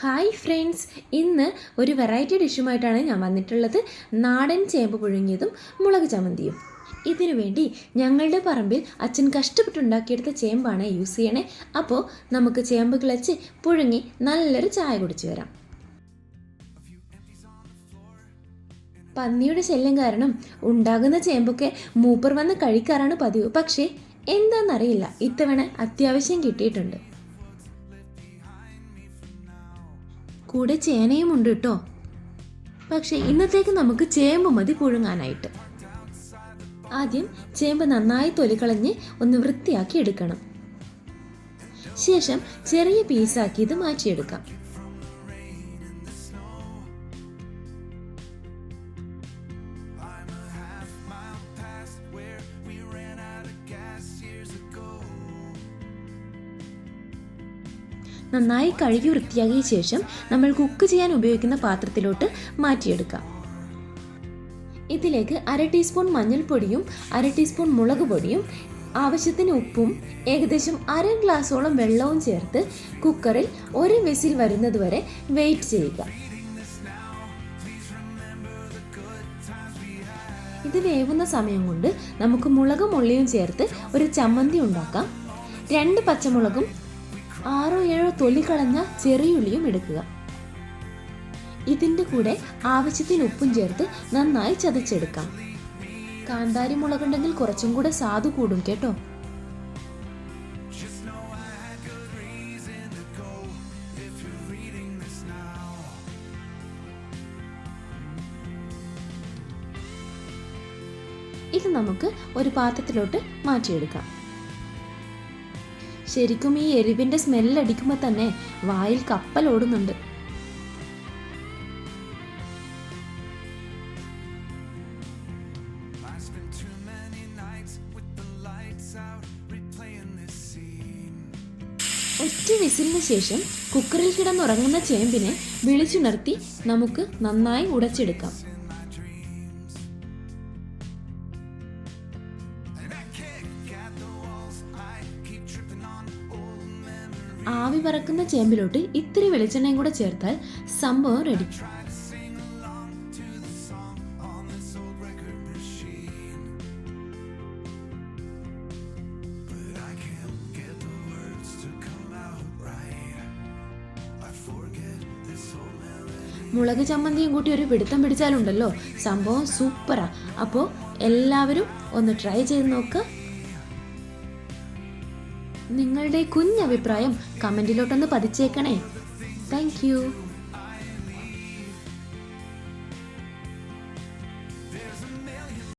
Hi friends. ഇന്ന് ഒരു variety ഡിഷുമായിട്ടാണ് ഞാൻ വന്നിട്ടുള്ളത്. നാടൻ ചേമ്പ് പുഴുങ്ങിയതും മുളക് ചമ്മന്തിയും. ഇതിനു വേണ്ടി ഞങ്ങളുടെ പറമ്പിൽ അച്ഛൻ കഷ്ടപ്പെട്ടുണ്ടാക്കിയെടുത്ത ചേമ്പാണ് യൂസ് ചെയ്യണേ. അപ്പോൾ നമുക്ക് ചേമ്പ് കിളച്ച് പുഴുങ്ങി നല്ലൊരു ചായ കുടിച്ചു വരാം. പന്നിയുടെ ശല്യം കാരണം ഉണ്ടാകുന്ന ചേമ്പൊക്കെ മൂപ്പർ വന്ന് കഴിക്കാറാണ് പതിവ്. പക്ഷേ എന്താണെന്നറിയില്ല ഇത്തവണ അത്യാവശ്യം കിട്ടിയിട്ടുണ്ട്. കൂടെ ചേനയും ഉണ്ട് കേട്ടോ പക്ഷെ ഇന്നത്തേക്ക് നമുക്ക് ചേമ്പ് മതി പുഴുങ്ങാനായിട്ട്. ആദ്യം ചേമ്പ് നന്നായി തൊലിക്കളഞ്ഞ് ഒന്ന് വൃത്തിയാക്കി എടുക്കണം. ശേഷം ചെറിയ പീസാക്കി ഇത് മാറ്റിയെടുക്കാം. നന്നായി കഴുകി വൃത്തിയാക്കിയ ശേഷം നമ്മൾ കുക്ക് ചെയ്യാൻ ഉപയോഗിക്കുന്ന പാത്രത്തിലോട്ട് മാറ്റിയെടുക്കാം. ഇതിലേക്ക് അര ടീസ്പൂൺ മഞ്ഞൾപ്പൊടിയും അര ടീസ്പൂൺ മുളക് പൊടിയും ആവശ്യത്തിന് ഉപ്പും ഏകദേശം അര ഗ്ലാസോളം വെള്ളവും ചേർത്ത് കുക്കറിൽ ഒരു വിസിൽ വരുന്നത് വരെ വെയിറ്റ് ചെയ്യുക. ഇത് വേവുന്ന സമയം കൊണ്ട് നമുക്ക് മുളകും ഉള്ളിയും ചേർത്ത് ഒരു ചമ്മന്തി ഉണ്ടാക്കാം. രണ്ട് പച്ചമുളകും ആറോ ഏഴോ കളഞ്ഞ ചെറിയുള്ളിയും എടുക്കുക. ഇതിന്റെ കൂടെ ആവശ്യത്തിന് ഉപ്പും ചേർത്ത് നന്നായി ചതച്ചെടുക്കാം. കാന്താരി മുളകുണ്ടെങ്കിൽ കുറച്ചും കൂടെ സാധു കൂടും കേട്ടോ. ഇത് നമുക്ക് ഒരു പാത്രത്തിലോട്ട് മാറ്റിയെടുക്കാം. ശരിക്കും ഈ എരിവിന്റെ സ്മെല്ലടിക്കുമ്പോൾ തന്നെ വായിൽ കപ്പൽ ഓടുന്നുണ്ട്. ഒറ്റ വിസിലിന് ശേഷം കുക്കറിൽ കിടന്നുറങ്ങുന്ന ചേമ്പിനെ വിളിച്ചുണർത്തി നമുക്ക് നന്നായി ഉടച്ചെടുക്കാം. ആവി പറക്കുന്ന ചേമ്പിലോട്ട് ഇത്തിരി വെളിച്ചെണ്ണയും കൂടെ ചേർത്താൽ സംഭവം റെഡി മുളക് ചമ്മന്തിയും കൂട്ടി ഒരു പിടുത്തം പിടിച്ചാലുണ്ടല്ലോ. സംഭവം സൂപ്പറാ അപ്പോൾ എല്ലാവരും ഒന്ന് ട്രൈ ചെയ്ത് നോക്കുക നിങ്ങളുടെ കുഞ്ഞഭിപ്രായം കമന്റിലോട്ടൊന്ന് പതിച്ചേക്കണേ. താങ്ക്